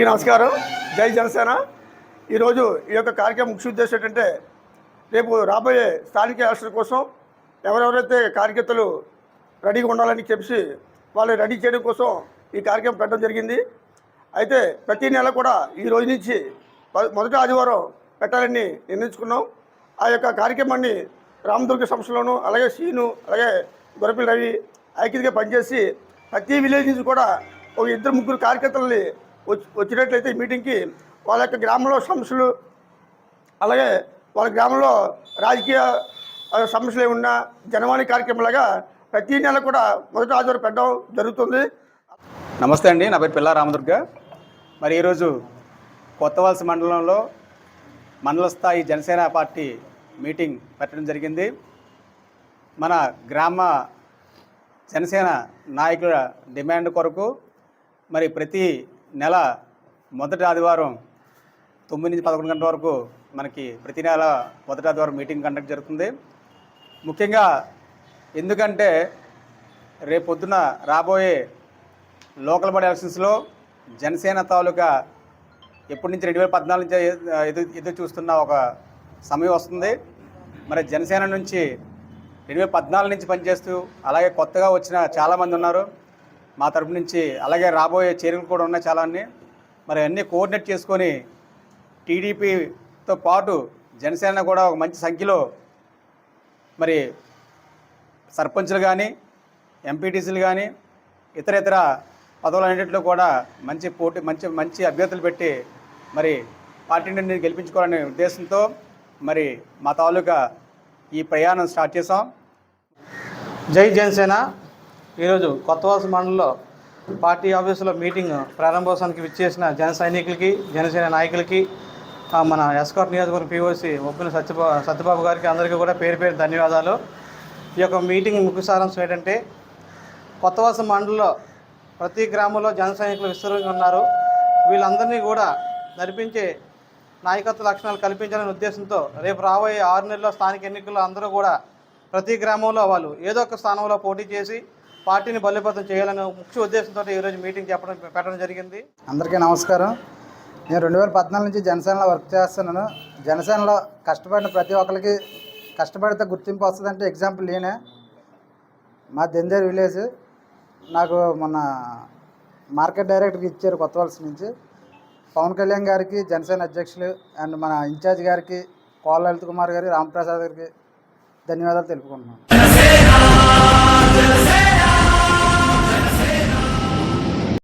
ఈ నమస్కారం. జై జనసేన. ఈరోజు ఈ యొక్క కార్యక్రమం ముఖ్య ఉద్దేశం ఏంటంటే రేపు రాబోయే స్థానిక ఎలక్షన్ కోసం ఎవరెవరైతే కార్యకర్తలు రెడీగా ఉండాలని చెప్పి వాళ్ళు రెడీ చేయడం కోసం ఈ కార్యక్రమం పెట్టడం జరిగింది. అయితే ప్రతి నెల కూడా ఈ రోజు నుంచి మొదటి ఆదివారం పెట్టాలని నిర్ణయించుకున్నాం. ఆ యొక్క కార్యక్రమాన్ని రామదుర్గ సంస్థలోను అలాగే సీను అలాగే గొరపిల్ రవి ఐక్యతగా పనిచేసి ప్రతి విలేజ్ నుంచి కూడా ఒక ఇద్దరు ముగ్గురు కార్యకర్తలని వచ్చినట్లయితే ఈ మీటింగ్కి వాళ్ళ యొక్క గ్రామంలో సమస్యలు అలాగే వాళ్ళ గ్రామంలో రాజకీయ సమస్యలు ఏమున్నా జనవాణి కార్యక్రమంలాగా ప్రతి నెల కూడా మొదటి హాజరు పెట్టడం జరుగుతుంది. నమస్తే అండి నా పేరు పిల్ల రామదుర్గ. మరి ఈరోజు కొత్తవలస మండలంలో మండల స్థాయి జనసేన పార్టీ మీటింగ్ పెట్టడం జరిగింది. మన గ్రామ జనసేన నాయకుల డిమాండ్ కొరకు మరి ప్రతి నెల మొదటి ఆదివారం తొమ్మిది నుంచి పదకొండు గంటల వరకు మనకి ప్రతి నెల మొదటి ఆదివారం మీటింగ్ కండక్ట్ జరుగుతుంది. ముఖ్యంగా ఎందుకంటే రేపు రాబోయే లోకల్ బాడీ ఎలక్షన్స్లో జనసేన తాలూకా ఎప్పటి నుంచి రెండు వేల పద్నాలుగు నుంచి ఎదురు ఎదురు చూస్తున్న ఒక సమయం వస్తుంది. మరి జనసేన నుంచి రెండు వేల పద్నాలుగు నుంచి పనిచేస్తూ అలాగే కొత్తగా వచ్చిన చాలామంది ఉన్నారు. మా తరపు నుంచి అలాగే రాబోయే చర్యలు కూడా ఉన్నాయి చాలా అన్ని మరి అన్నీ కోఆర్డినేట్ చేసుకొని టీడీపీతో పాటు జనసేన కూడా ఒక మంచి సంఖ్యలో మరి సర్పంచ్లు కానీ ఎంపీటీసీలు కానీ ఇతర ఇతర పదవులన్నింటిలో కూడా మంచి పోటీ మంచి మంచి అభ్యర్థులు పెట్టి మరి పార్టీ నుండి గెలిపించుకోవాలనే ఉద్దేశంతో మరి మా తాలూకా ఈ ప్రయాణం స్టార్ట్ చేసాం జై జనసేన. ఈరోజు కొత్తవాస మండలంలో పార్టీ ఆఫీసులో మీటింగ్ ప్రారంభోత్సవానికి విచ్చేసిన జన సైనికులకి జనసేన నాయకులకి మన ఎస్కాట్ నియోజకవర్గం పీఓసి ఒప్పిన సత్యబా సత్యబాబు గారికి అందరికీ కూడా పేరు పేరు ధన్యవాదాలు. ఈ యొక్క మీటింగ్ ముఖ్య సారాంశం ఏంటంటే కొత్తవాస మండలంలో ప్రతి గ్రామంలో జన సైనికులు విస్తృతంగా ఉన్నారు. వీళ్ళందరినీ కూడా నడిపించే నాయకత్వ లక్షణాలు కల్పించాలనే ఉద్దేశంతో రేపు రాబోయే ఆరు నెలల్లో స్థానిక ఎన్నికల్లో అందరూ కూడా ప్రతి గ్రామంలో వాళ్ళు ఏదో ఒక స్థానంలో పోటీ చేసి పార్టీని బలోపేతం చేయాలనే ముఖ్య ఉద్దేశంతో ఈరోజు మీటింగ్ చెప్పడం పెట్టడం జరిగింది. అందరికీ నమస్కారం. నేను రెండు వేల పద్నాలుగు నుంచి జనసేనలో వర్క్ చేస్తున్నాను. జనసేనలో కష్టపడిన ప్రతి ఒక్కరికి కష్టపడితే గుర్తింపు వస్తుందంటే ఎగ్జాంపుల్ నేనే. మా దెందేరు విలేజ్ నాకు మొన్న మార్కెట్ డైరెక్టర్కి ఇచ్చారు కొత్త వలస నుంచి. పవన్ కళ్యాణ్ గారికి జనసేన అధ్యక్షులు అండ్ మన ఇన్ఛార్జ్ గారికి కోళ్ళ లలిత్ కుమార్ గారి రామప్రసాద్ గారికి ధన్యవాదాలు తెలుపుకుంటున్నాను.